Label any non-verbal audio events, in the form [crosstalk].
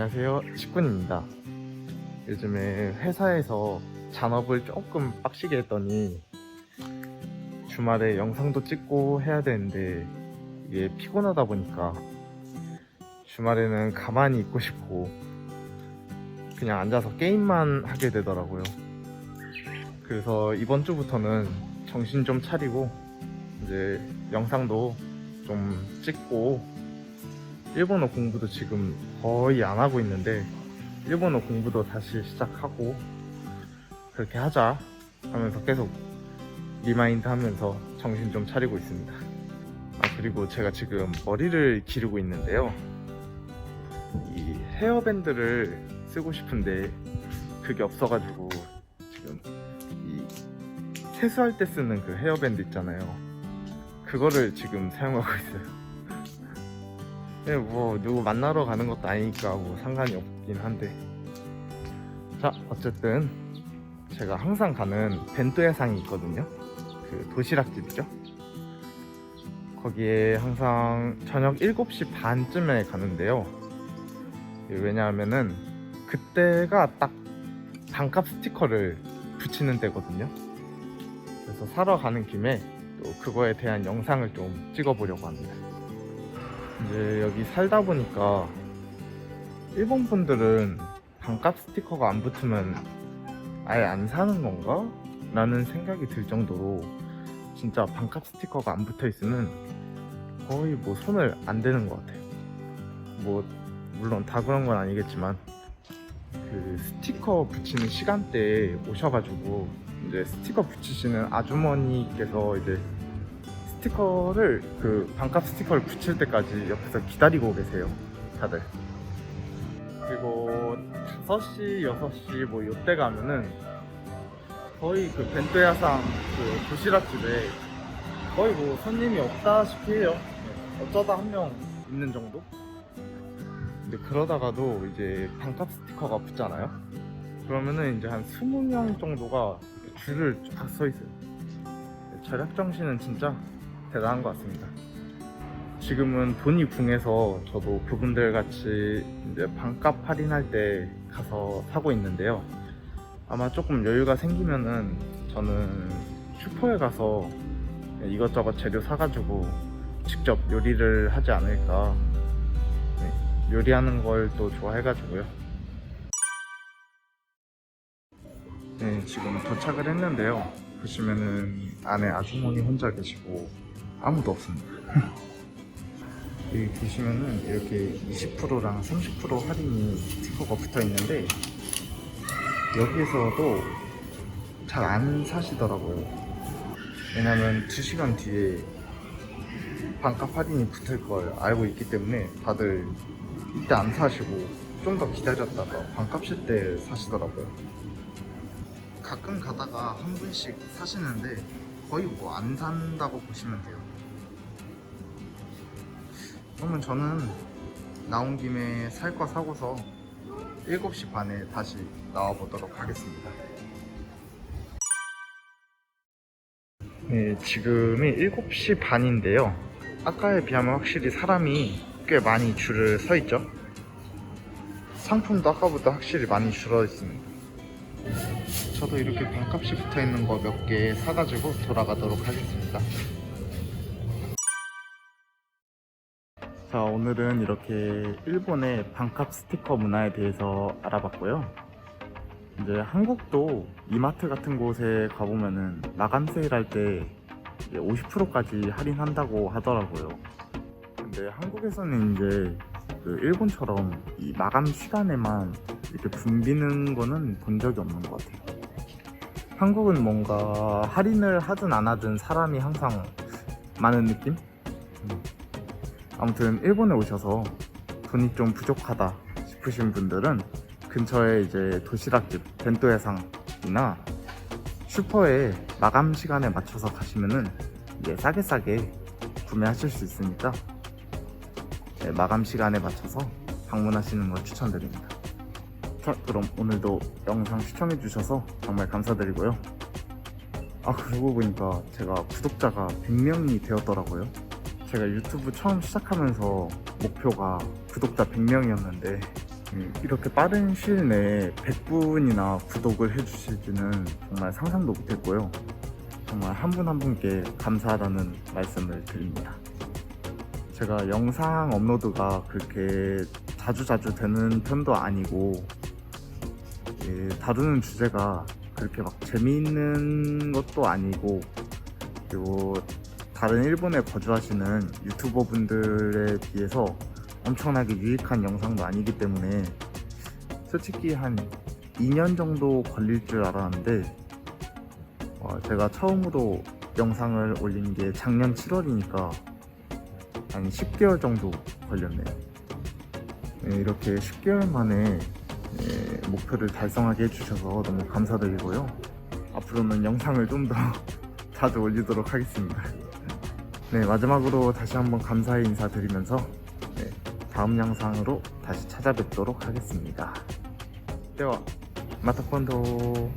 안녕하세요. 식군입니다. 요즘에 회사에서 잔업을 조금 빡시게 했더니 주말에 영상도 찍고 해야 되는데 이게 피곤하다 보니까 주말에는 가만히 있고 싶고 그냥 앉아서 게임만 하게 되더라고요. 그래서 이번 주부터는 정신 좀 차리고 이제 영상도 좀 찍고 일본어 공부도 지금 거의 안 하고 있는데 일본어 공부도 다시 시작하고 그렇게 하자 하면서 계속 리마인드 하면서 정신 좀 차리고 있습니다. 아 그리고 제가 지금 머리를 기르고 있는데요. 이 헤어밴드를 쓰고 싶은데 그게 없어가지고 지금 이 세수할 때 쓰는 그 헤어밴드 있잖아요. 그거를 지금 사용하고 있어요. 네, 뭐 누구 만나러 가는 것도 아니니까 뭐 상관이 없긴 한데. 자 어쨌든 제가 항상 가는 벤토야상이 있거든요. 그 도시락집이죠. 거기에 항상 저녁 7시 반쯤에 가는데요. 왜냐하면은 그때가 딱 반값 스티커를 붙이는 때거든요. 그래서 사러 가는 김에 또 그거에 대한 영상을 좀 찍어보려고 합니다 이제 여기 살다 보니까 일본 분들은 반값 스티커가 안 붙으면 아예 안 사는 건가? 라는 생각이 들 정도로 진짜 반값 스티커가 안 붙어 있으면 거의 뭐 손을 안 대는 것 같아요. 뭐 물론 다 그런 건 아니겠지만 그 스티커 붙이는 시간대에 오셔가지고 이제 스티커 붙이시는 아주머니께서 이제 스티커를 그 반값 스티커를 붙일 때까지 옆에서 기다리고 계세요 다들. 그리고 5시, 6시 뭐 요때 가면은 거의 그 벤토야상 그 도시락집에 거의 뭐 손님이 없다시피 해요. 네, 어쩌다 한 명 있는 정도? 근데 그러다가도 이제 반값 스티커가 붙잖아요? 그러면은 이제 한 20명 정도가 줄을 쫙 서 있어요. 절약 정신은 진짜 대단한 것 같습니다. 지금은 돈이 궁해서 저도 그분들 같이 이제 반값 할인할 때 가서 사고 있는데요. 아마 조금 여유가 생기면은 저는 슈퍼에 가서 이것저것 재료 사가지고 직접 요리를 하지 않을까. 네, 요리하는 걸 또 좋아해가지고요. 네, 지금 도착을 했는데요. 보시면은 안에 아주머니 혼자 계시고 아무도 없습니다. [laughs] 여기 보시면은 이렇게 20%랑 30% 할인이 스티커가 붙어 있는데 여기에서도 잘 안 사시더라고요. 왜냐면 2시간 뒤에 반값 할인이 붙을 걸 알고 있기 때문에 다들 이때 안 사시고 좀 더 기다렸다가 반값일 때 사시더라고요. 가끔 가다가 한 분씩 사시는데 거의 뭐 안 산다고 보시면 돼요. 그러면 저는 나온 김에 살 거 사고서 7시 반에 다시 나와 보도록 하겠습니다. 네, 지금이 7시 반인데요. 아까에 비하면 확실히 사람이 꽤 많이 줄을 서 있죠. 상품도 아까보다 확실히 많이 줄어 있습니다. 저도 이렇게 반값이 붙어 있는 거 몇 개 사가지고 돌아가도록 하겠습니다. 자, 오늘은 이렇게 일본의 반값 스티커 문화에 대해서 알아봤고요. 이제 한국도 이마트 같은 곳에 가보면은 마감 세일할 때 50%까지 할인한다고 하더라고요. 근데 한국에서는 이제 그 일본처럼 이 마감 시간에만 이렇게 붐비는 거는 본 적이 없는 것 같아요. 한국은 뭔가 할인을 하든 안 하든 사람이 항상 많은 느낌? 음. 아무튼 일본에 오셔서 돈이 좀 부족하다 싶으신 분들은 근처에 이제 도시락집 벤토야상이나 슈퍼에 마감 시간에 맞춰서 가시면은 이제 싸게 싸게 구매하실 수 있으니까 네, 마감 시간에 맞춰서 방문하시는 걸 추천드립니다. 자, 그럼 오늘도 영상 시청해주셔서 정말 감사드리고요. 아, 그러고 보니까 제가 구독자가 100명이 되었더라고요. 제가 유튜브 처음 시작하면서 목표가 구독자 100명이었는데 음, 이렇게 빠른 시일 내에 100분이나 구독을 해주실지는 정말 상상도 못했고요. 정말 한 분 한 분께 감사하다는 말씀을 드립니다. 제가 영상 업로드가 그렇게 자주자주 되는 편도 아니고 예, 다루는 주제가 그렇게 막 재미있는 것도 아니고 그리고 다른 일본에 거주하시는 유튜버 분들에 비해서 엄청나게 유익한 영상도 아니기 때문에 솔직히 한 2년 정도 걸릴 줄 알았는데 어, 제가 처음으로 영상을 올린 게 작년 7월이니까 한 10개월 정도 걸렸네요. 네, 이렇게 10개월 만에 네, 목표를 달성하게 해주셔서 너무 감사드리고요. 앞으로는 영상을 좀 더 [laughs] 자주 올리도록 하겠습니다. 네, 마지막으로 다시 한번 감사의 인사드리면서 네, 다음 영상으로 다시 찾아뵙도록 하겠습니다. ではまた今度